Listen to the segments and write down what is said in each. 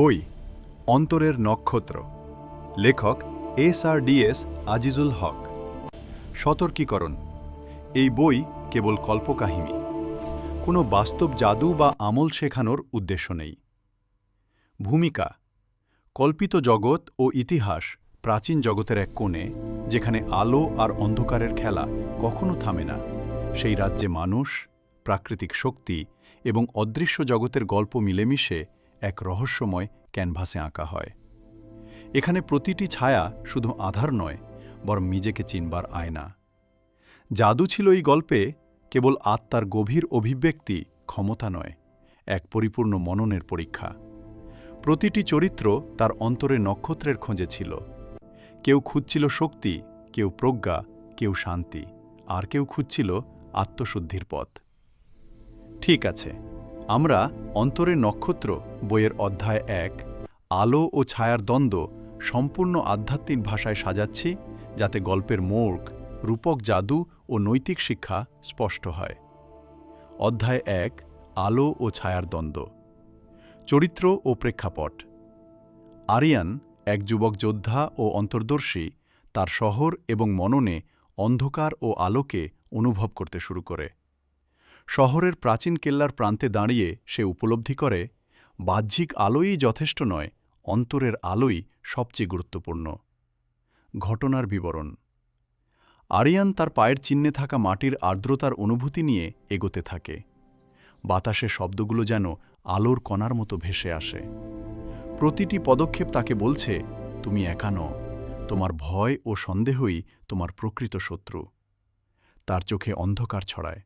বই, অন্তরের নক্ষত্র। লেখক S R D S Azizul Haque. সতর্কীকরণ। এই বই কেবল কল্পকাহিনী। কোনো বাস্তব জাদু বা আমল শেখানোর উদ্দেশ্য নেই। ভূমিকা। কল্পিত জগৎ ও ইতিহাস প্রাচীন জগতের এক কোণে, যেখানে আলো আর অন্ধকারের খেলা কখনো থামে না। সেই রাজ্যে মানুষ, প্রাকৃতিক শক্তি এবং অদৃশ্য জগতের গল্প মিলেমিশে এক রহস্যময় ক্যানভাসে আঁকা হয়। এখানে প্রতিটি ছায়া শুধু আধার নয়, বরং নিজেকে চিনবার আয়না। জাদু ছিল এই গল্পে কেবল আত্মার গভীর অভিব্যক্তি, ক্ষমতা নয়, এক পরিপূর্ণ মননের পরীক্ষা। প্রতিটি চরিত্র তার অন্তরে নক্ষত্রের খোঁজে ছিল। কেউ খুঁজছিল শক্তি, কেউ প্রজ্ঞা, কেউ শান্তি, আর কেউ খুঁজছিল আত্মশুদ্ধির পথ। ঠিক আছে আমরা অন্তরের নক্ষত্র, বইয়ের অধ্যায় এক, আলো ও ছায়ার দ্বন্দ্ব সম্পূর্ণ আধ্যাত্মিক ভাষায় সাজাচ্ছি যাতে গল্পের মোড়ক, রূপক জাদু ও নৈতিক শিক্ষা স্পষ্ট হয়। অধ্যায় এক, আলো ও ছায়ার দ্বন্দ্ব। চরিত্র ও প্রেক্ষাপট। আরিয়ান এক যুবক যোদ্ধা ও অন্তর্দর্শী, তার শহর এবং মননে অন্ধকার ও আলোকে অনুভব করতে শুরু করে। শহরের প্রাচীন কেল্লার প্রান্তে দাঁড়িয়ে সে উপলব্ধি করে, বাহ্যিক আলোই যথেষ্ট নয়, অন্তরের আলোই সবচেয়ে গুরুত্বপূর্ণ। ঘটনার বিবরণ। আরিয়ান তার পায়ের চিহ্নে থাকা মাটির আর্দ্রতার অনুভূতি নিয়ে এগোতে থাকে। বাতাসে শব্দগুলো যেন আলোর কণার মতো ভেসে আসে। প্রতিটি পদক্ষেপ তাকে বলছে, তুমি একা নও। তোমার ভয় ও সন্দেহই তোমার প্রকৃত শত্রু। তার চোখে অন্ধকার ছড়ায়।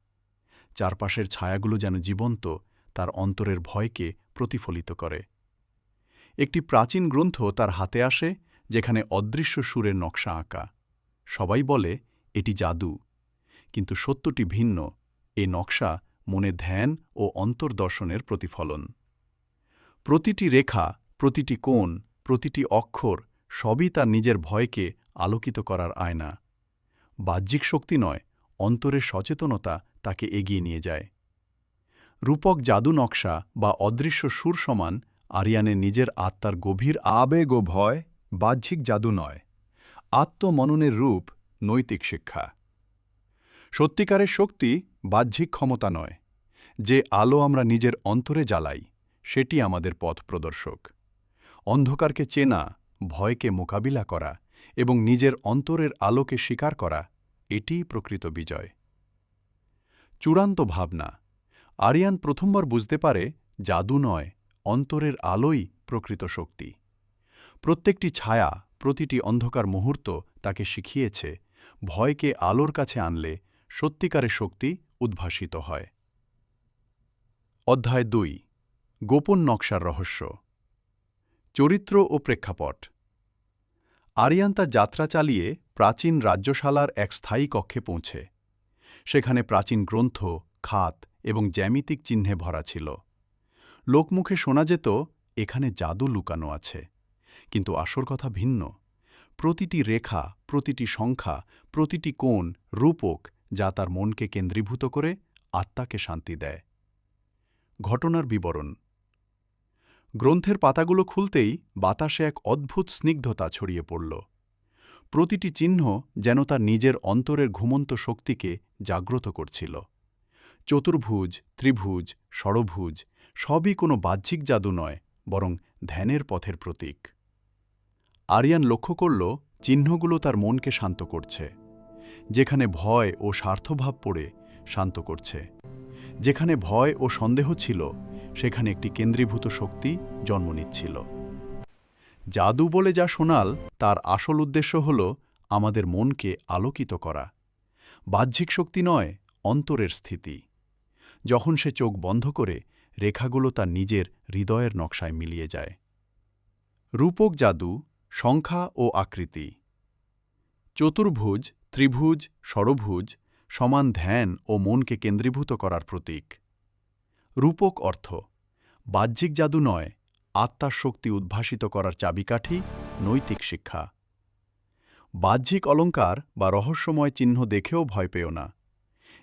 চারপাশের ছায়াগুলো যেন জীবন্ত, তার অন্তরের ভয়কে প্রতিফলিত করে। একটি প্রাচীন গ্রন্থ তার হাতে আসে, যেখানে অদৃশ্য সুরের নকশা আঁকা। সবাই বলে, এটি জাদু। কিন্তু সত্যটি ভিন্ন, এ নকশা মনে ধ্যান ও অন্তর্দর্শনের প্রতিফলন। প্রতিটি রেখা, প্রতিটি কোণ, প্রতিটি অক্ষর সবই তার নিজের ভয়কে আলোকিত করার আয়না। বাহ্যিক শক্তি নয় অন্তরের সচেতনতা তাকে এগিয়ে নিয়ে যায়। রূপক জাদু নকশা বা অদৃশ্য সুর সমান আরিয়ানের নিজের আত্মার গভীর আবেগ ও ভয় বাহ্যিক জাদু নয়, আত্মমননের রূপ নৈতিক শিক্ষা। সত্যিকারের শক্তি বাহ্যিক ক্ষমতা নয়, যে আলো আমরা নিজের অন্তরে জ্বালাই, সেটি আমাদের পথ প্রদর্শক। অন্ধকারকে চেনা, ভয়কে মোকাবিলা করা এবং নিজের অন্তরের আলোকে স্বীকার করা এটিই প্রকৃত বিজয়। চূড়ান্ত ভাবনা। আরিয়ান প্রথমবার বুঝতে পারে জাদু নয়, অন্তরের আলোই প্রকৃত শক্তি। প্রত্যেকটি ছায়া, প্রতিটি অন্ধকার মুহূর্ত তাকে শিখিয়েছে, ভয়কে আলোর কাছে আনলে সত্যিকারের শক্তি উদ্ভাসিত হয়। অধ্যায় দুই, গোপন নকশার রহস্য। চরিত্র ও প্রেক্ষাপট। আরিয়ান তার যাত্রা চালিয়ে প্রাচীন রাজ্যশালার এক স্থায়ী কক্ষে পৌঁছে। সেখানে প্রাচীন গ্রন্থ, খাত এবং জ্যামিতিক চিহ্নে ভরা ছিল। লোকমুখে শোনা যেত, এখানে জাদু লুকানো আছে। কিন্তু আসর কথা ভিন্ন। প্রতিটি রেখা, প্রতিটি সংখ্যা, প্রতিটি কোণ, রূপক যা তার মনকে কেন্দ্রীভূত করে, আত্মাকে শান্তি দেয়। ঘটনার বিবরণ। গ্রন্থের পাতাগুলো খুলতেই বাতাসে এক অদ্ভুত স্নিগ্ধতা ছড়িয়ে পড়ল। প্রতিটি চিহ্ন যেন তার নিজের অন্তরের ঘুমন্ত শক্তিকে জাগ্রত করছিল। চতুর্ভুজ, ত্রিভুজ, ষড়ভুজ সবই কোনো বাহ্যিক জাদু নয়, বরং ধ্যানের পথের প্রতীক। আরিয়ান লক্ষ্য করল, চিহ্নগুলো তার মনকে শান্ত করছে, যেখানে ভয় ও স্বার্থভাব পড়ে শান্ত করছে। যেখানে ভয় ও সন্দেহ ছিল, সেখানে একটি কেন্দ্রীভূত শক্তি জন্ম নিচ্ছিল। জাদু বলে যা শোনাল, তার আসল উদ্দেশ্য হল আমাদের মনকে আলোকিত করা। বাহ্যিক শক্তি নয়, অন্তরের স্থিতি। যখন সে চোখ বন্ধ করে, রেখাগুলো তার নিজের হৃদয়ের নকশায় মিলিয়ে যায়। রূপক জাদু, সংখ্যা ও আকৃতি। চতুর্ভুজ, ত্রিভুজ ষড়ভুজ সমান ধ্যান ও মনকে কেন্দ্রীভূত করার প্রতীক। রূপক অর্থ, বাহ্যিক জাদু নয় আত্মার শক্তি উদ্ভাসিত করার চাবিকাঠি, নৈতিক শিক্ষা। বাহ্যিক অলঙ্কার বা রহস্যময় চিহ্ন দেখেও ভয় পেও না।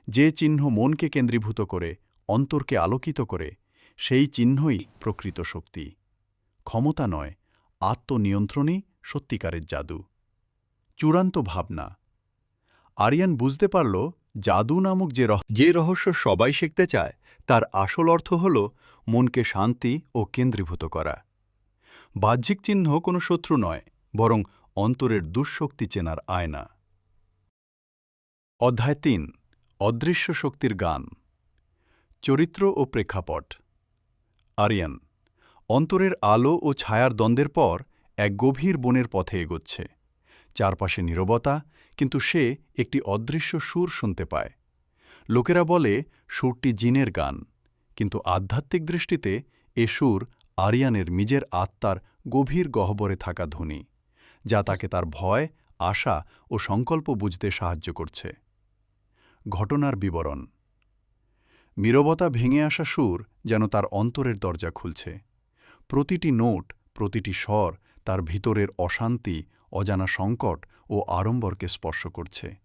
যে চিহ্ন মনকে কেন্দ্রীভূত করে, অন্তরকে আলোকিত করে, সেই চিহ্নই প্রকৃত শক্তি। ক্ষমতা নয়, আত্মনিয়ন্ত্রণই সত্যিকারের জাদু। চূড়ান্ত ভাবনা। আরিয়ান বুঝতে পারল জাদু নামক যে যে রহস্য সবাই শিখতে চায়, তার আসল অর্থ হল মনকে শান্তি ও কেন্দ্রীভূত করা। বাহ্যিক চিহ্ন কোনো শত্রু নয়, বরং অন্তরের দুঃশক্তি চেনার আয়না। অধ্যায় তিন, অদৃশ্য শক্তির গান। চরিত্র ও প্রেক্ষাপট। আরিয়ান, অন্তরের আলো ও ছায়ার দ্বন্দ্বের পর এক গভীর বনের পথে এগোচ্ছে। চারপাশে নীরবতা কিন্তু সে একটি অদৃশ্য সুর শুনতে পায়। লোকেরা বলে, সুরটি জিনের গান। কিন্তু আধ্যাত্মিক দৃষ্টিতে এ সুর আরিয়ানের নিজের আত্মার গভীর গহ্বরে থাকা ধ্বনি, যা তাকে তার ভয়, আশা ও সংকল্প বুঝতে সাহায্য করছে। ঘটনার বিবরণ, নীরবতা ভেঙে আসা সুর যেন তার অন্তরের দরজা খুলছে। প্রতিটি নোট, প্রতিটি স্বর তার ভিতরের অশান্তি, অজানা সংকট ও আড়ম্বরকে স্পর্শ করছে।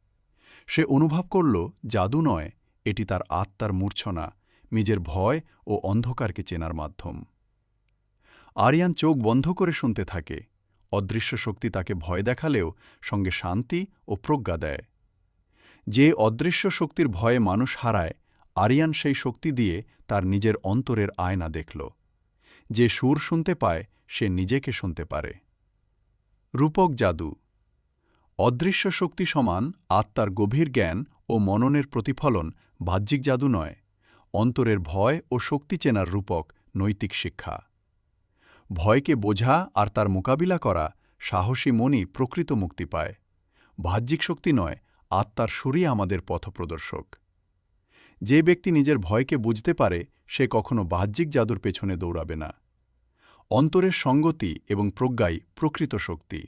সে অনুভব করল, জাদু নয়, এটি তার আত্মার মূর্ছনা, নিজের ভয় ও অন্ধকারকে চেনার মাধ্যম। আরিয়ান চোখ বন্ধ করে শুনতে থাকে। অদৃশ্য শক্তি তাকে ভয় দেখালেও সঙ্গে শান্তি ও প্রজ্ঞা দেয়। যে অদৃশ্য শক্তির ভয়ে মানুষ হারায়, আরিয়ান সেই শক্তি দিয়ে তার নিজের অন্তরের আয়না দেখল। যে সুর শুনতে পায়, সে নিজেকে শুনতে পারে। রূপক জাদু অদৃশ্য শক্তি সমান আত্মার গভীর জ্ঞান ও মননের প্রতিফলন বাহ্যিক জাদু নয়, অন্তরের ভয় ও শক্তি চেনার রূপক নৈতিক শিক্ষা। ভয়কে বোঝা আর তার মোকাবিলা করা সাহসী মনই প্রকৃত মুক্তি পায়। বাহ্যিক শক্তি নয়, আত্মার সুরই আমাদের পথপ্রদর্শক যে ব্যক্তি নিজের ভয়কে বুঝতে পারে, সে কখনো বাহ্যিক জাদুর পেছনে দৌড়াবে না। অন্তরের সঙ্গতি এবং প্রজ্ঞাই প্রকৃত শক্তি।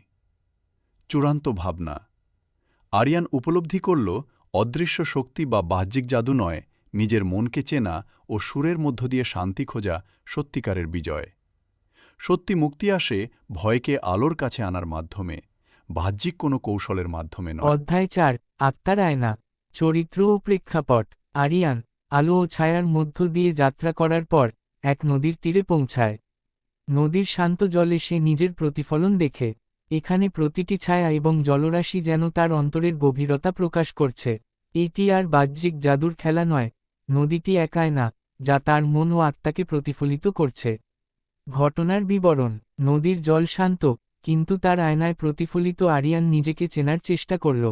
চূড়ান্ত ভাবনা। আরিয়ান উপলব্ধি করল, অদৃশ্য শক্তি বা বাহ্যিক জাদু নয়, নিজের মনকে চেনা ও সুরের মধ্য দিয়ে শান্তি খোঁজা সত্যিকারের বিজয়। সত্যি মুক্তি আসে ভয়কে আলোর কাছে আনার মাধ্যমে, বাহ্যিক কোনো কৌশলের মাধ্যমে নয়। অধ্যায় চার, আত্মার আয়না, চরিত্র ও প্রেক্ষাপট, আরিয়ান, আলো ও ছায়ার মধ্য দিয়ে যাত্রা করার পর এক নদীর তীরে পৌঁছায়। নদীর শান্ত জলে সে নিজের প্রতিফলন দেখে। এখানে প্রতিটি ছায়া এবং জলরাশি যেন তার অন্তরের গভীরতা প্রকাশ করছে। এটি আর বাহ্যিক জাদুর খেলা নয়, নদীটি এক আয়না যা তার মন ও আত্মাকে প্রতিফলিত করছে। ঘটনার বিবরণ, নদীর জল শান্ত, কিন্তু তার আয়নায় প্রতিফলিত আরিয়ান নিজেকে চেনার চেষ্টা করল।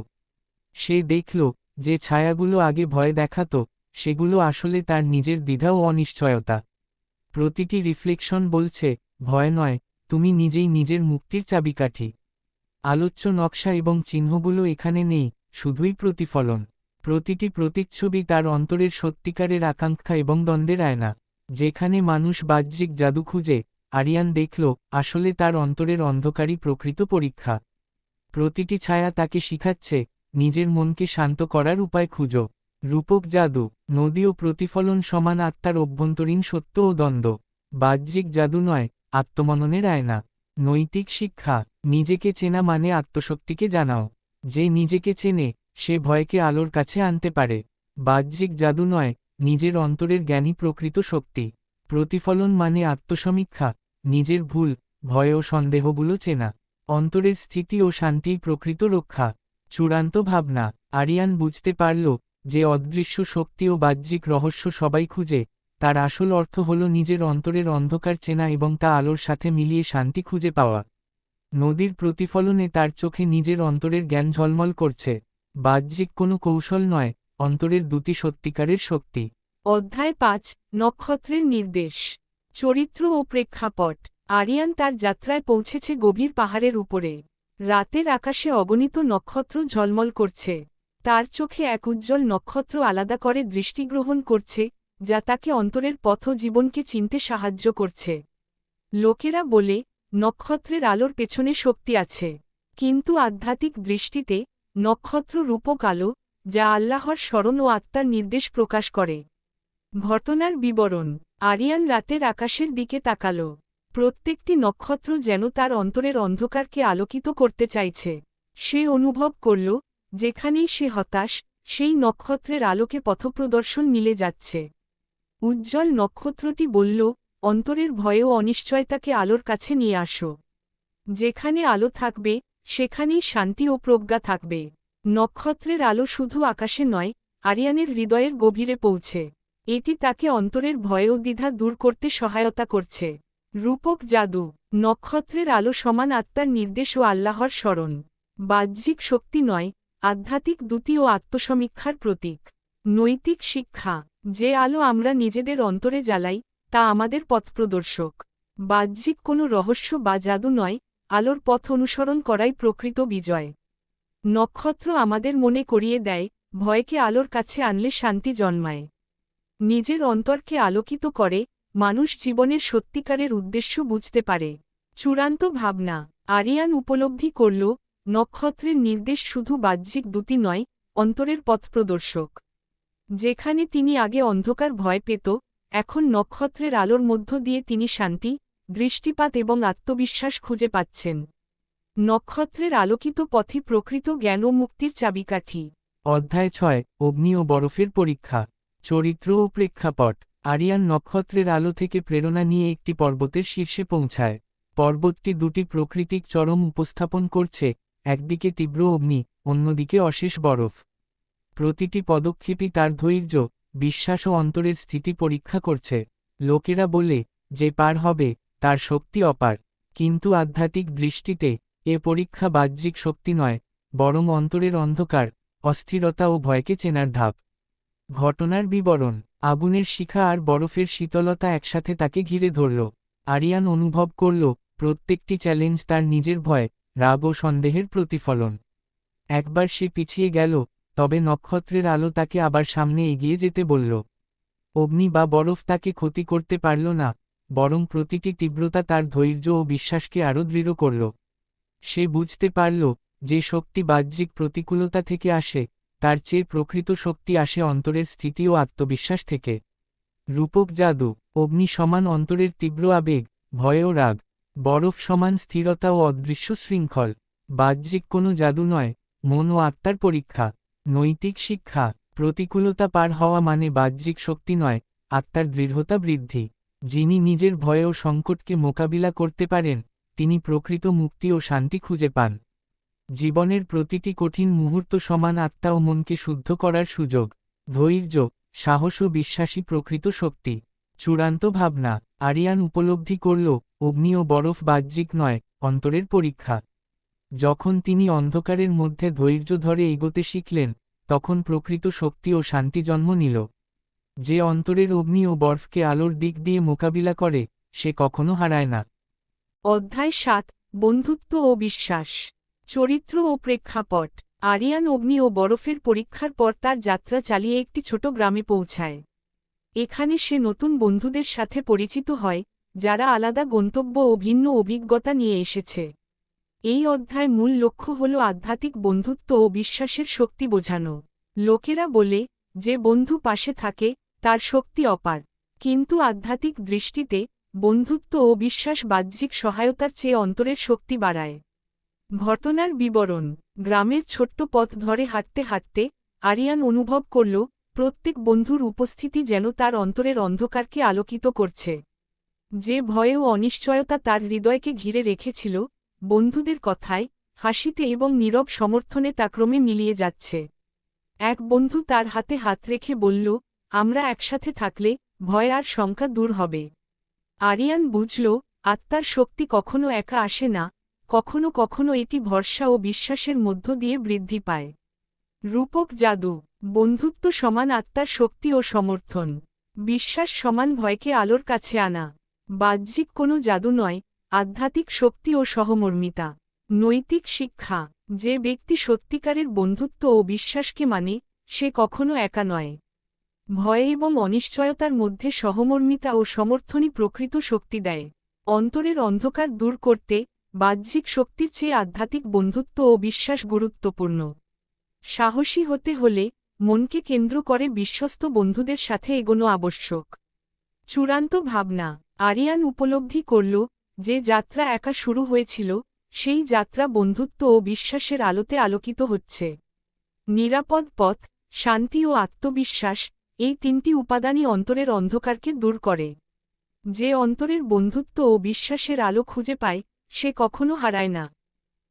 সে দেখল, যে ছায়াগুলো আগে ভয় দেখাত, সেগুলো আসলে তার নিজের দ্বিধা ও অনিশ্চয়তা। প্রতিটি রিফ্লেকশন বলছে, ভয় নয় তুমি নিজেই নিজের মুক্তির চাবিকাঠি। আলোচ্য নকশা এবং চিহ্নগুলো এখানে নেই, শুধুই প্রতিফলন। প্রতিটি প্রতিচ্ছবি তার অন্তরের সত্যিকারের আকাঙ্ক্ষা এবং দ্বন্দ্বের আয়না। যেখানে মানুষ বাহ্যিক জাদু খুঁজে, আরিয়ান দেখল, আসলে তার অন্তরের অন্ধকারী প্রকৃত পরীক্ষা। প্রতিটি ছায়া তাকে শিখাচ্ছে, নিজের মনকে শান্ত করার উপায় খুঁজো। রূপক জাদু, নদী ও প্রতিফলন সমান আত্মার অভ্যন্তরীণ সত্য ও দ্বন্দ্ব। বাহ্যিক জাদু নয় আত্মমননের আয়না। নৈতিক শিক্ষা, নিজেকে চেনা মানে আত্মশক্তিকে জানাও। যে নিজেকে চেনে, সে ভয়কে আলোর কাছে আনতে পারে। বাহ্যিক জাদু নয়, নিজের অন্তরের জ্ঞানী প্রকৃত শক্তি। প্রতিফলন মানে আত্মসমীক্ষা, নিজের ভুল, ভয় ও সন্দেহগুলো চেনা। অন্তরের স্থিতি ও শান্তিই প্রকৃত রক্ষা। চূড়ান্ত ভাবনা, আরিয়ান বুঝতে পারল যে অদৃশ্য শক্তি ও বাহ্যিক রহস্য সবাই খুঁজে তার আসল অর্থ হল নিজের অন্তরের অন্ধকার চেনা এবং তা আলোর সাথে মিলিয়ে শান্তি খুঁজে পাওয়া। নদীর প্রতিফলনে তার চোখে নিজের অন্তরের জ্ঞান ঝলমল করছে। বাহ্যিক কোনো কৌশল নয়, অন্তরের দুটি সত্যিকারের শক্তি। অধ্যায় পাঁচ, নক্ষত্রের নির্দেশ। চরিত্র ও প্রেক্ষাপট। আরিয়ান তার যাত্রায় পৌঁছেছে গভীর পাহাড়ের উপরে। রাতের আকাশে অগণিত নক্ষত্র ঝলমল করছে। তার চোখে এক উজ্জ্বল নক্ষত্র আলাদা করে দৃষ্টিগ্রহণ করছে যা তাকে অন্তরের পথ জীবনকে চিনতে সাহায্য করছে। লোকেরা বলে, নক্ষত্রের আলোর পেছনে শক্তি আছে। কিন্তু আধ্যাত্মিক দৃষ্টিতে, নক্ষত্র রূপক আলো যা আল্লাহর স্মরণ ও আত্মার নির্দেশ প্রকাশ করে। ঘটনার বিবরণ, আরিয়ান রাতের আকাশের দিকে তাকাল। প্রত্যেকটি নক্ষত্র যেন তার অন্তরের অন্ধকারকে আলোকিত করতে চাইছে। সে অনুভব করল, যেখানেই সে হতাশ, সেই নক্ষত্রের আলোকে পথপ্রদর্শন মিলে যাচ্ছে। উজ্জ্বল নক্ষত্রটি বলল, অন্তরের ভয় ও অনিশ্চয়তাকে আলোর কাছে নিয়ে আসো। যেখানে আলো থাকবে, সেখানেই শান্তি ও প্রজ্ঞা থাকবে। নক্ষত্রের আলো শুধু আকাশে নয়, আরিয়ানের হৃদয়ের গভীরে পৌঁছে। এটি তাকে অন্তরের ভয় ও দ্বিধা দূর করতে সহায়তা করছে। রূপক জাদু, নক্ষত্রের আলো সমান আত্মার নির্দেশ ও আল্লাহর স্মরণ। বাহ্যিক শক্তি নয়, আধ্যাত্মিক দ্যুতি ও আত্মসমীক্ষার প্রতীক। নৈতিক শিক্ষা, যে আলো আমরা নিজেদের অন্তরে জ্বালাই, তা আমাদের পথপ্রদর্শক বাহ্যিক কোনো রহস্য বা জাদু নয়, আলোর পথ অনুসরণ করাই প্রকৃত বিজয়। নক্ষত্র আমাদের মনে করিয়ে দেয়, ভয়কে আলোর কাছে আনলে শান্তি জন্মায়। নিজের অন্তরকে আলোকিত করে, মানুষ জীবনের সত্যিকারের উদ্দেশ্য বুঝতে পারে। চূড়ান্ত ভাবনা, আরিয়ান উপলব্ধি করল, নক্ষত্রের নির্দেশ শুধু বাহ্যিক দুটি নয়, অন্তরের পথপ্রদর্শক যেখানে তিনি আগে অন্ধকার ভয় পেত, এখন নক্ষত্রের আলোর মধ্য দিয়ে তিনি শান্তি, দৃষ্টিপাত এবং আত্মবিশ্বাস খুঁজে পাচ্ছেন। নক্ষত্রের আলোকিত পথই প্রকৃত জ্ঞান ও মুক্তির চাবিকাঠি। অধ্যায় ছয়, অগ্নি ও বরফের পরীক্ষা। চরিত্র ও প্রেক্ষাপট। আরিয়ান নক্ষত্রের আলো থেকে প্রেরণা নিয়ে একটি পর্বতের শীর্ষে পৌঁছায়। পর্বতটি দুটি প্রকৃতিক চরম উপস্থাপন করছে, একদিকে তীব্র অগ্নি, অন্যদিকে অশেষ বরফ। প্রতিটি পদক্ষেপই তার ধৈর্য, বিশ্বাস ও অন্তরের স্থিতি পরীক্ষা করছে। লোকেরা বলে যে পার হবে, তার শক্তি অপার। কিন্তু আধ্যাত্মিক দৃষ্টিতে এ পরীক্ষা বাহ্যিক শক্তি নয়, বরং অন্তরের অন্ধকার, অস্থিরতা ও ভয়কে চেনার ধাপ। ঘটনার বিবরণ, আগুনের শিখা আর বরফের শীতলতা একসাথে তাকে ঘিরে ধরল। আরিয়ান অনুভব করল, প্রত্যেকটি চ্যালেঞ্জ তার নিজের ভয়, রাগ ও সন্দেহের প্রতিফলন। একবার সে পিছিয়ে গেল তবে নক্ষত্রের আলো তাকে আবার সামনে এগিয়ে যেতে বলল। অগ্নি বা বরফ তাকে ক্ষতি করতে পারল না, বরং প্রতিটি তীব্রতা তার ধৈর্য ও বিশ্বাসকে আরও দৃঢ় করল। সে বুঝতে পারল, যে শক্তি বাহ্যিক প্রতিকূলতা থেকে আসে, তার চেয়ে প্রকৃত শক্তি আসে অন্তরের স্থিতি ও আত্মবিশ্বাস থেকে। রূপক জাদু, অগ্নি সমান অন্তরের তীব্র আবেগ, ভয় ও রাগ, বরফ সমান স্থিরতা ও অদৃশ্য শৃঙ্খল, বাহ্যিক কোনো জাদু নয়, মন ও আত্মার পরীক্ষা। নৈতিক শিক্ষা, প্রতিকূলতা পার হওয়া মানে বাহ্যিক শক্তি নয়, আত্মার দৃঢ়তা বৃদ্ধি। যিনি নিজের ভয় ও সংকটকে মোকাবিলা করতে পারেন, তিনি প্রকৃত মুক্তি ও শান্তি খুঁজে পান। জীবনের প্রতিটি কঠিন মুহূর্ত সমান আত্মা ও মনকে শুদ্ধ করার সুযোগ, ধৈর্য, সাহস ও বিশ্বাসী প্রকৃত শক্তি। চূড়ান্ত ভাবনা, আরিয়ান উপলব্ধি করল অগ্নি ও বরফ বাহ্যিক নয়, অন্তরের পরীক্ষা। যখন তিনি অন্ধকারের মধ্যে ধৈর্য ধরে এগোতে শিখলেন, তখন প্রকৃত শক্তি ও শান্তি জন্ম নিল। যে অন্তরের অগ্নি ও বরফকে আলোর দিক দিয়ে মোকাবিলা করে, সে কখনো হারায় না। অধ্যায় সাত, বন্ধুত্ব ও বিশ্বাস। চরিত্র ও প্রেক্ষাপট। আরিয়ান অগ্নি ও বরফের পরীক্ষার পর তার যাত্রা চালিয়ে একটি ছোট গ্রামে পৌঁছায়। এখানে সে নতুন বন্ধুদের সাথে পরিচিত হয়, যারা আলাদা গন্তব্য ও ভিন্ন অভিজ্ঞতা নিয়ে এসেছে। এই অধ্যায় মূল লক্ষ্য হল আধ্যাত্মিক বন্ধুত্ব ও বিশ্বাসের শক্তি বোঝানো। লোকেরা বলে, যে বন্ধু পাশে থাকে, তার শক্তি অপার। কিন্তু আধ্যাত্মিক দৃষ্টিতে, বন্ধুত্ব ও বিশ্বাস বাহ্যিক সহায়তার চেয়ে অন্তরের শক্তি বাড়ায়। ঘটনার বিবরণ, গ্রামের ছোট্ট পথ ধরে হাঁটতে হাঁটতে, আরিয়ান অনুভব করল, প্রত্যেক বন্ধুর উপস্থিতি যেন তার অন্তরের অন্ধকারকে আলোকিত করছে। যে ভয়ে ও অনিশ্চয়তা তার হৃদয়কে ঘিরে রেখেছিল বন্ধুদের কথায়, হাসিতে এবং নীরব সমর্থনে তা ক্রমে মিলিয়ে যাচ্ছে। এক বন্ধু তার হাতে হাত রেখে বলল, আমরা একসাথে থাকলে ভয় আর শঙ্কা দূর হবে। আরিয়ান বুঝল, আত্মার শক্তি কখনো একা আসে না, কখনো কখনো এটি ভরসা ও বিশ্বাসের মধ্য দিয়ে বৃদ্ধি পায়। রূপক জাদু, বন্ধুত্ব সমান আত্মার শক্তি ও সমর্থন। বিশ্বাস সমান ভয়কে আলোর কাছে আনা। বাহ্যিক কোনো জাদু নয় আধ্যাত্মিক শক্তি ও সহমর্মিতা। নৈতিক শিক্ষা, যে ব্যক্তি সত্যিকারের বন্ধুত্ব ও বিশ্বাসকে মানে সে কখনো একা নয়। ভয় এবং অনিশ্চয়তার মধ্যে সহমর্মিতা ও সমর্থনই প্রকৃত শক্তি দেয়। অন্তরের অন্ধকার দূর করতে, বাহ্যিক শক্তির চেয়ে আধ্যাত্মিক বন্ধুত্ব ও বিশ্বাস গুরুত্বপূর্ণ। সাহসী হতে হলে, মনকে কেন্দ্র করে বিশ্বস্ত বন্ধুদের সাথে এগোনো আবশ্যক। চূড়ান্ত ভাবনা, আরিয়ান উপলব্ধি করল যে যাত্রা একা শুরু হয়েছিল, সেই যাত্রা বন্ধুত্ব ও বিশ্বাসের আলোতে আলোকিত হচ্ছে। নিরাপদ পথ, শান্তি ও আত্মবিশ্বাস, এই তিনটি উপাদানই অন্তরের অন্ধকারকে দূর করে। যে অন্তরের বন্ধুত্ব ও বিশ্বাসের আলো খুঁজে পায়, সে কখনো হারায় না।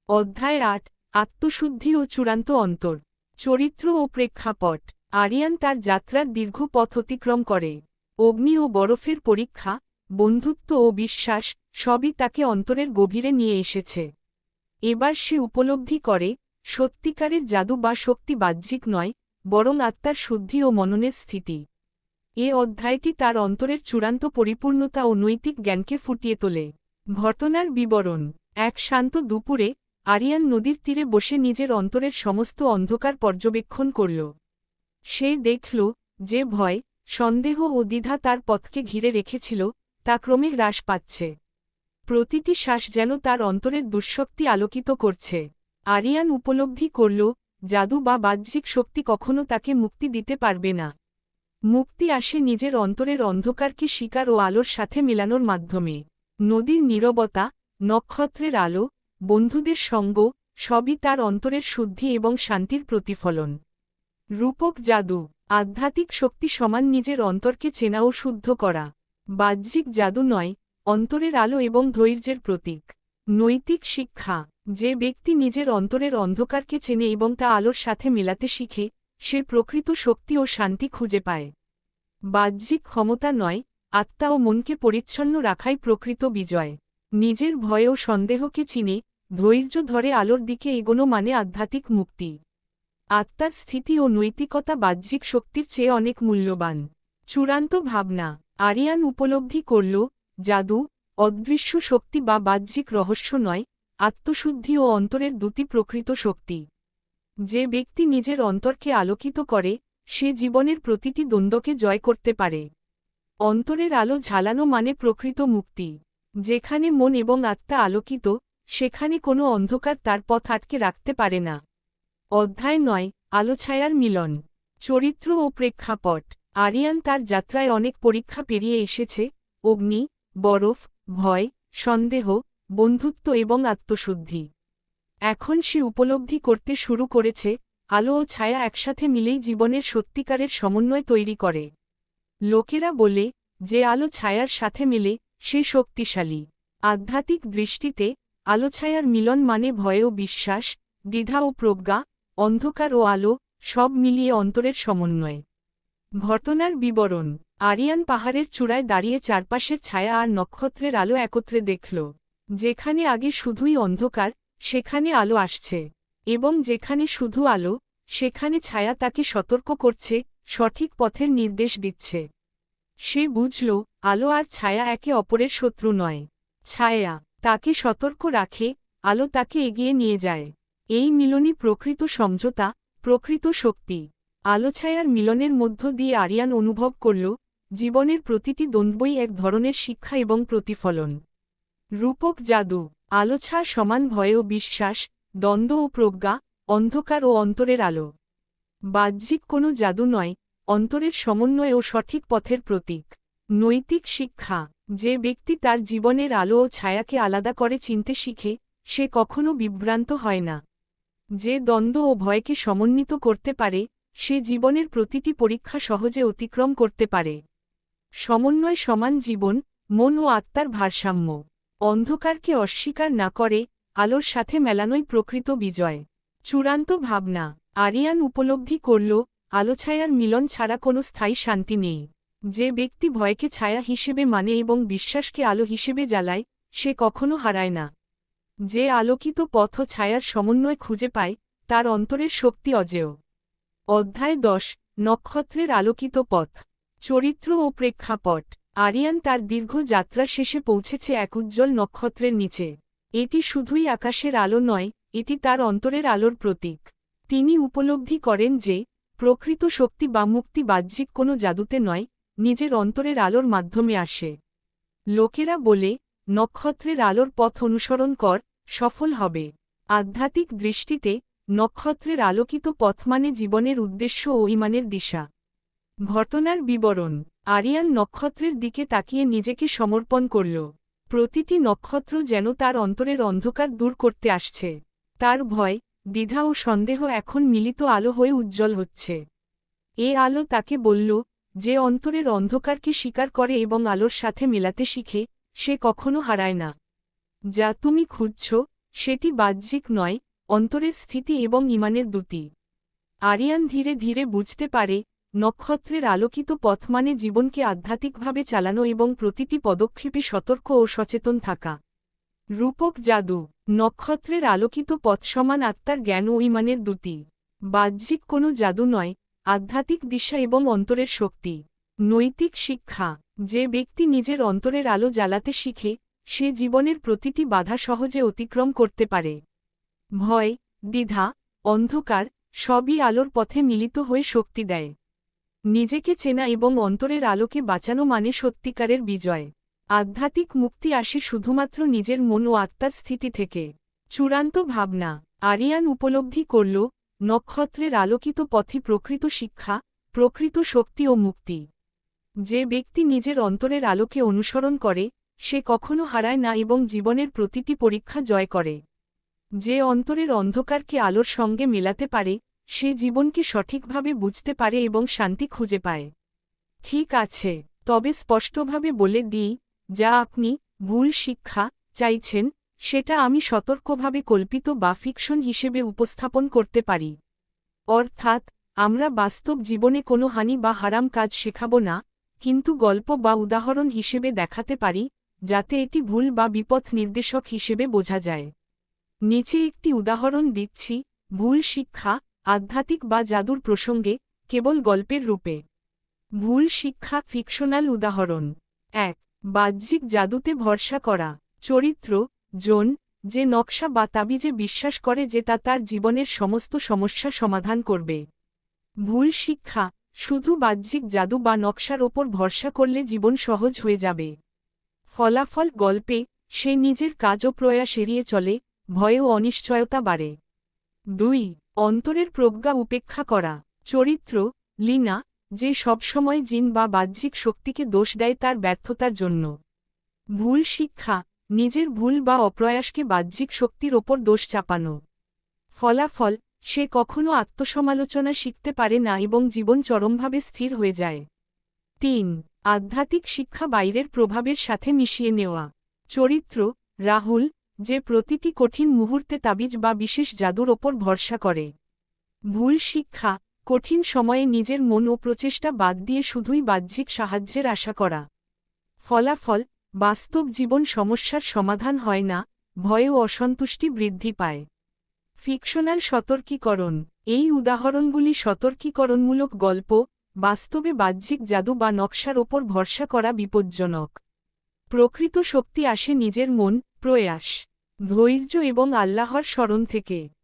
অধ্যায় আট, আত্মশুদ্ধি ও চূড়ান্ত অন্তর। চরিত্র ও প্রেক্ষাপট। আরিয়ান তার যাত্রার দীর্ঘ পথ অতিক্রম করে। অগ্নি ও বরফের পরীক্ষা, বন্ধুত্ব ও বিশ্বাস সবই তাকে অন্তরের গভীরে নিয়ে এসেছে। এবার সে উপলব্ধি করে, সত্যিকারের জাদু বা শক্তি বাহ্যিক নয়, বরং আত্মার শুদ্ধি ও মননের স্থিতি। এ অধ্যায়টি তার অন্তরের চূড়ান্ত পরিপূর্ণতা ও নৈতিক জ্ঞানকে ফুটিয়ে তোলে। ঘটনার বিবরণ। এক শান্ত দুপুরে, আরিয়ান নদীর তীরে বসে নিজের অন্তরের সমস্ত অন্ধকার পর্যবেক্ষণ করল। সে দেখল যে ভয়, সন্দেহ ও দ্বিধা তার পথকে ঘিরে রেখেছিল, তা ক্রমে হ্রাস পাচ্ছে। প্রতিটি শ্বাস যেন তার অন্তরের দুঃশক্তি আলোকিত করছে। আরিয়ান উপলব্ধি করল, জাদু বা বাহ্যিক শক্তি কখনো তাকে মুক্তি দিতে পারবে না। মুক্তি আসে নিজের অন্তরের অন্ধকারকে শিকার ও আলোর সাথে মেলানোর মাধ্যমে। নদীর নীরবতা, নক্ষত্রের আলো, বন্ধুদের সঙ্গ, সবই তার অন্তরের শুদ্ধি এবং শান্তির প্রতিফলন। রূপক জাদু, আধ্যাত্মিক শক্তি সমান নিজের অন্তরকে চেনা ও শুদ্ধ করা। বাহ্যিক জাদু নয় অন্তরের আলো এবং ধৈর্যের প্রতীক। নৈতিক শিক্ষা, যে ব্যক্তি নিজের অন্তরের অন্ধকারকে চেনে এবং তা আলোর সাথে মেলাতে শিখে, সে প্রকৃত শক্তি ও শান্তি খুঁজে পায়। বাহ্যিক ক্ষমতা নয়, আত্মা ও মনকে পরিচ্ছন্ন রাখাই প্রকৃত বিজয়। নিজের ভয় ও সন্দেহকে চিনে, ধৈর্য ধরে আলোর দিকে এগোনো মানে আধ্যাত্মিক মুক্তি। আত্মার স্থিতি ও নৈতিকতা বাহ্যিক শক্তির চেয়ে অনেক মূল্যবান। চূড়ান্ত ভাবনা, আরিয়ান উপলব্ধি করল জাদু, অদৃশ্য শক্তি বা বাহ্যিক রহস্য নয়, আত্মশুদ্ধি ও অন্তরের দুটি প্রকৃত শক্তি। যে ব্যক্তি নিজের অন্তরকে আলোকিত করে, সে জীবনের প্রতিটি দ্বন্দ্বকে জয় করতে পারে। অন্তরের আলো ঝালানো মানে প্রকৃত মুক্তি। যেখানে মন এবং আত্মা আলোকিত, সেখানে কোনো অন্ধকার তার পথ আটকে রাখতে পারে না। অধ্যায় নয় আলোছায়ার মিলন। চরিত্র ও প্রেক্ষাপট। আরিয়ান তার যাত্রায় অনেক পরীক্ষা পেরিয়ে এসেছে, অগ্নি বরফ, ভয়, সন্দেহ, বন্ধুত্ব এবং আত্মশুদ্ধি। এখন সে উপলব্ধি করতে শুরু করেছে, আলো ও ছায়া একসাথে মিলেই জীবনের সত্যিকারের সমন্বয় তৈরি করে। লোকেরা বলে যে আলো ছায়ার সাথে মিলে, সে শক্তিশালী। আধ্যাত্মিক দৃষ্টিতে আলো ছায়ার মিলন মানে ভয় ও বিশ্বাস, দ্বিধা ও প্রজ্ঞা, অন্ধকার ও আলো, সব মিলিয়ে অন্তরের সমন্বয়। ঘটনার বিবরণ, আরিয়ান পাহাড়ের চূড়ায় দাঁড়িয়ে চারপাশের ছায়া আর নক্ষত্রের আলো একত্রে দেখল। যেখানে আগে শুধুই অন্ধকার, সেখানে আলো আসছে। এবং যেখানে শুধু আলো, সেখানে ছায়া তাকে সতর্ক করছে, সঠিক পথের নির্দেশ দিচ্ছে। সে বুঝল, আলো আর ছায়া একে অপরের শত্রু নয়। ছায়া, তাকে সতর্ক রাখে, আলো তাকে এগিয়ে নিয়ে যায়। এই মিলনই প্রকৃত সমঝোতা, প্রকৃত শক্তি। আলোছায়ার মিলনের মধ্য দিয়ে আরিয়ান অনুভব করল, জীবনের প্রতিটি দ্বন্দ্বই এক ধরনের শিক্ষা এবং প্রতিফলন। রূপক জাদু, আলোছা সমান ভয় ও বিশ্বাস, দ্বন্দ্ব ও প্রজ্ঞা, অন্ধকার ও অন্তরের আলো। বাহ্যিক কোনো জাদু নয়, অন্তরের সমন্বয় ও সঠিক পথের প্রতীক। নৈতিক শিক্ষা, যে ব্যক্তি তার জীবনের আলো ও ছায়াকে আলাদা করে চিনতে শিখে, সে কখনো বিভ্রান্ত হয় না। যে দ্বন্দ্ব ও ভয়কে সমন্বিত করতে পারে সে জীবনের প্রতিটি পরীক্ষা সহজে অতিক্রম করতে পারে। সমন্বয় সমান জীবন, মন ও আত্মার ভারসাম্য। অন্ধকারকে অস্বীকার না করে, আলোর সাথে মেলানোই প্রকৃত বিজয়। চূড়ান্ত ভাবনা, আরিয়ান উপলব্ধি করল, আলোছায়ার মিলন ছাড়া কোনো স্থায়ী শান্তি নেই। যে ব্যক্তি ভয়কে ছায়া হিসেবে মানে এবং বিশ্বাসকে আলো হিসেবে জ্বালায়, সে কখনো হারায় না। যে আলোকিত পথ ছায়ার সমন্বয় খুঁজে পায়, তার অন্তরের শক্তি অজেয়। অধ্যায় দশ, নক্ষত্রের আলোকিত পথ। চরিত্র ও প্রেক্ষাপট। আরিয়ান তার দীর্ঘ যাত্রা শেষে পৌঁছেছে এক উজ্জ্বল নক্ষত্রের নিচে। এটি শুধুই আকাশের আলো নয়, এটি তার অন্তরের আলোর প্রতীক। তিনি উপলব্ধি করেন যে, প্রকৃত শক্তি বা মুক্তি বাহ্যিক কোনো জাদুতে নয়, নিজের অন্তরের আলোর মাধ্যমে আসে। লোকেরা বলে, নক্ষত্রের আলোর পথ অনুসরণ কর, সফল হবে। আধ্যাত্মিক দৃষ্টিতে নক্ষত্রের আলোকিত পথ মানে জীবনের উদ্দেশ্য ও ইমানের দিশা। ঘটনার বিবরণ, আরিয়ান নক্ষত্রের দিকে তাকিয়ে নিজেকে সমর্পণ করল। প্রতিটি নক্ষত্র যেন তার অন্তরের অন্ধকার দূর করতে আসছে। তার ভয়, দ্বিধা ও সন্দেহ এখন মিলিত আলো হয়ে উজ্জ্বল হচ্ছে। এ আলো তাকে বলল, যে অন্তরের অন্ধকারকে স্বীকার করে এবং আলোর সাথে মেলাতে শিখে, সে কখনো হারায় না। যা তুমি খুঁজছ, সেটি বাহ্যিক নয় অন্তরের স্থিতি এবং ইমানের দুটি আরিয়ান ধীরে ধীরে বুঝতে পারে, নক্ষত্রের আলোকিত পথ মানে জীবনকে আধ্যাত্মিকভাবে চালানো এবং প্রতিটি পদক্ষেপে সতর্ক ও সচেতন থাকা। রূপক জাদু, নক্ষত্রের আলোকিত পথ সমান আত্মার জ্ঞান ও ইমানের দুটি বাহ্যিক কোনো জাদু নয়, আধ্যাত্মিক দিশা এবং অন্তরের শক্তি। নৈতিক শিক্ষা, যে ব্যক্তি নিজের অন্তরের আলো জ্বালাতে শিখে, সে জীবনের প্রতিটি বাধা সহজে অতিক্রম করতে পারে। ভয়, দ্বিধা, অন্ধকার সবই আলোর পথে মিলিত হয়ে শক্তি দেয়। নিজেকে চেনা এবং অন্তরের আলোকে বাঁচানো মানে সত্যিকারের বিজয়। আধ্যাত্মিক মুক্তি আসে শুধুমাত্র নিজের মন ও আত্মার স্থিতি থেকে। চূড়ান্ত ভাবনা, আরিয়ান উপলব্ধি করল, নক্ষত্রের আলোকিত পথই প্রকৃত শিক্ষা, প্রকৃত শক্তি ও মুক্তি। যে ব্যক্তি নিজের অন্তরের আলোকে অনুসরণ করে, সে কখনো হারায় না এবং জীবনের প্রতিটি পরীক্ষা জয় করে। যে অন্তরের অন্ধকারকে আলোর সঙ্গে মেলাতে পারে, সে জীবনকে সঠিকভাবে বুঝতে পারে এবং শান্তি খুঁজে পায়। ঠিক আছে, তবে স্পষ্টভাবে বলে দিই, যা আপনি ভুল শিক্ষা চাইছেন, সেটা আমি সতর্কভাবে কল্পিত বা ফিকশন হিসেবে উপস্থাপন করতে পারি। অর্থাৎ, আমরা বাস্তব জীবনে কোনো হানি বা হারাম কাজ শেখাব না, কিন্তু গল্প বা উদাহরণ হিসেবে দেখাতে পারি, যাতে এটি ভুল বা বিপথ নির্দেশক হিসেবে বোঝা যায়। নিচে একটি উদাহরণ দিচ্ছি, ভুল শিক্ষা, আধ্যাত্মিক বা জাদুর প্রসঙ্গে, কেবল গল্পের রূপে। ভুল শিক্ষা ফিকশনাল উদাহরণ। এক, বাহ্যিক জাদুতে ভরসা করা। চরিত্র, জোন, যে নকশা বা তাবিজে বিশ্বাস করে যে তা তার জীবনের সমস্ত সমস্যা সমাধান করবে। ভুল শিক্ষা, শুধু বাহ্যিক জাদু বা নকশার ওপর ভরসা করলে জীবন সহজ হয়ে যাবে। ফলাফল গল্পে, সে নিজের কাজ ও প্রয়াস এড়িয়ে চলে ভয়ে ও অনিশ্চয়তা বাড়ে। দুই, অন্তরের প্রজ্ঞা উপেক্ষা করা। চরিত্র, লীনা, যে সবসময় জিন বা বাহ্যিক শক্তিকে দোষ দেয় তার ব্যর্থতার জন্য। ভুল শিক্ষা, নিজের ভুল বা অপ্রয়াসকে বাহ্যিক শক্তির ওপর দোষ চাপানো। ফলাফল, সে কখনো আত্মসমালোচনা শিখতে পারে না এবং জীবন চরমভাবে স্থির হয়ে যায়। তিন, আধ্যাত্মিক শিক্ষা বাইরের প্রভাবের সাথে মিশিয়ে নেওয়া। চরিত্র, রাহুল যে প্রতিটি কঠিন মুহূর্তে তাবিজ বা বিশেষ জাদুর ওপর ভরসা করে। ভুল শিক্ষা, কঠিন সময়ে নিজের মন ও প্রচেষ্টা বাদ দিয়ে শুধুই বাহ্যিক সাহায্যের আশা করা। ফলাফল, বাস্তব জীবন সমস্যার সমাধান হয় না, ভয় ও অসন্তুষ্টি বৃদ্ধি পায়। ফিকশনাল সতর্কীকরণ, এই উদাহরণগুলি সতর্কীকরণমূলক গল্প, বাস্তবে বাহ্যিক জাদু বা নকশার ওপর ভরসা করা বিপজ্জনক। প্রকৃত শক্তি আসে নিজের মন প্রয়াস। ধৈর্য এবং আল্লাহর স্মরণ থেকে।